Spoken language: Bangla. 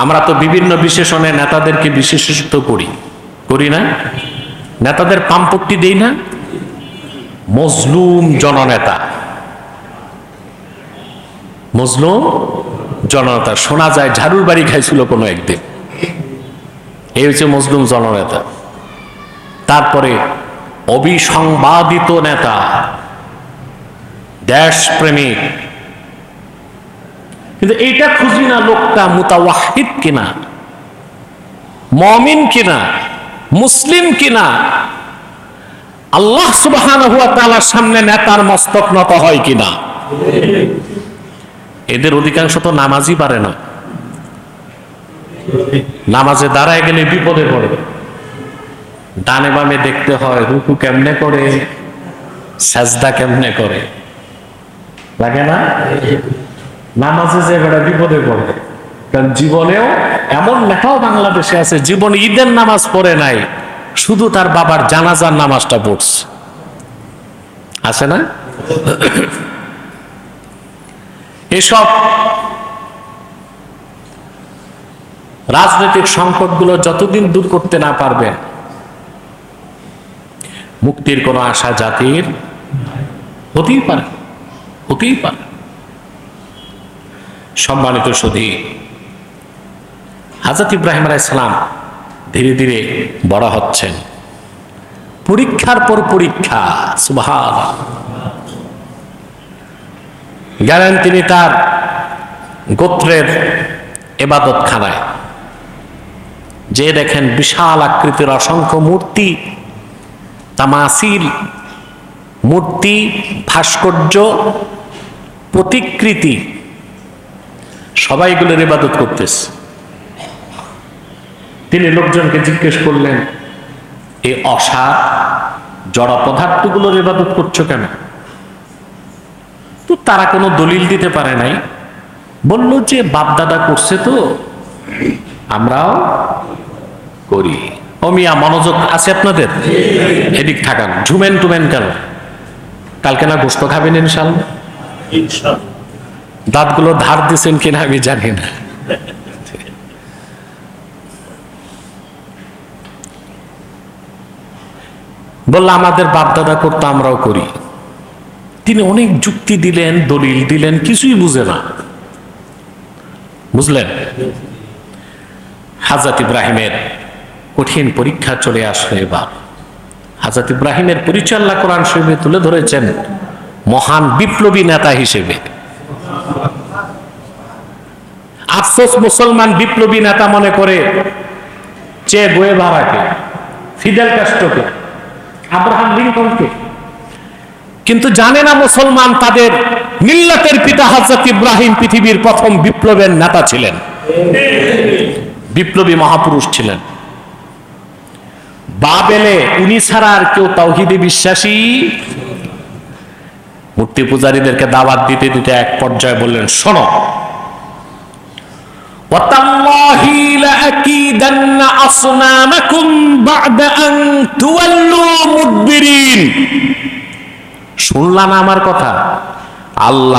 আমরা তো বিভিন্ন বিশেষণে নেতাদেরকে বিশেষিত করি। করি না? নেতাদের পাম্পট্টি দেই না? মজলুম জননেতা। মজলুম জননেতা। শোনা যায় ঝাড়ুর বাড়ি খাইছিল কোনো একদিন। এই হচ্ছে মজলুম জননেতা। তারপরে অবিসংবাদিত নেতা, দেশপ্রেমিক কিন্তু এইটা খুঁজি না লোকটা মুতাওয়াহিদ কিনা, মমিন কিনা, মুসলিম কিনা। আল্লাহ সুবহান হুয়া তাআলার সামনে নেতার মস্তক নত হয় কিনা? এদের অধিকাংশ তো নামাজই পারে না। নামাজে দাঁড়ায় গেলে বিপদে পড়ে। ডানে বামে দেখতে হয়, রুকু কেমনে করে, সাজদা কেমনে করে? লাগে না? নামাজে যে বেড়া বিপদে পড়ে। কারণ জীবনেও এমন লেখাও বাংলাদেশে আছে, জীবনে ঈদের নামাজ পড়ে নাই, শুধু তার বাবার জানাজার নামাজটা পড়ছে। আছে না? এসব রাজনৈতিক সংকটগুলো যতদিন দূর করতে না পারবে, মুক্তির কোনো আশা জাতির হতেই পারে হতেই পারে। সম্মানিত সুধী হাজরত ইব্রাহিম আলাইসালাম ধীরে ধীরে বড় হচ্ছেন। পরীক্ষার পর পরীক্ষা সুবহান গেলেন তিনি তার গোত্রের এবাদত খানায় যে দেখেন বিশাল আকৃতির অসংখ্য মূর্তি, তামাসিল, মূর্তি, ভাস্কর্য, প্রতিকৃতি সবাইগুলোর ইবাদত করতেছে। তিনি লোকজনকে জিজ্ঞেস করলেন, এই অসার জড় পদার্থগুলোর ইবাদত করছ কেন? তো তারা কোনো দলিল দিতে পারে নাই। বলল যে, বাপদাদা করছে তো, আমরাও করি। অমিয়া মনোযোগ আছে আপনাদের? এদিক থাকান, ঝুমেন টুমেন কেন? কালকে না গোস্ত খাবেন ইনশাল্লাহ। দাঁতগুলো ধার দিছেন কিনা আমি জানি না। বলল, আমাদের বাপদাদা করতো আমরাও করি। তিনি অনেক যুক্তি দিলেন, দলিল দিলেন, কিছুই বুঝে না। বুঝলেন? হাজরত ইব্রাহিমের কঠিন পরীক্ষা চলে আসলো এবার। হাজরত ইব্রাহিমের পরিচালনা কোরআন শরীফে তুলে ধরেছেন মহান বিপ্লবী নেতা হিসেবে। আফসোস মুসলমান বিপ্লবী নেতা মনে করে চে গোয়ে বাবাকে, ফিদেল কাস্টকে, আব্রাহাম লিঙ্কনকে। কিন্তু জানে না মুসলমান তাদের মিল্লাতের পিতা হজরত ইব্রাহিম পৃথিবীর প্রথম বিপ্লবের নেতা ছিলেন। বিপ্লবী মহাপুরুষ ছিলেন। বাবেলে উনি ছাড়া আর কেউ তাওহিদে বিশ্বাসী? মূর্তি পূজারীদেরকে দাওয়াত দিতে দিতে এক পর্যায়ে বললেন, শোনো শুনলাম আমার কথা। আল্লাহ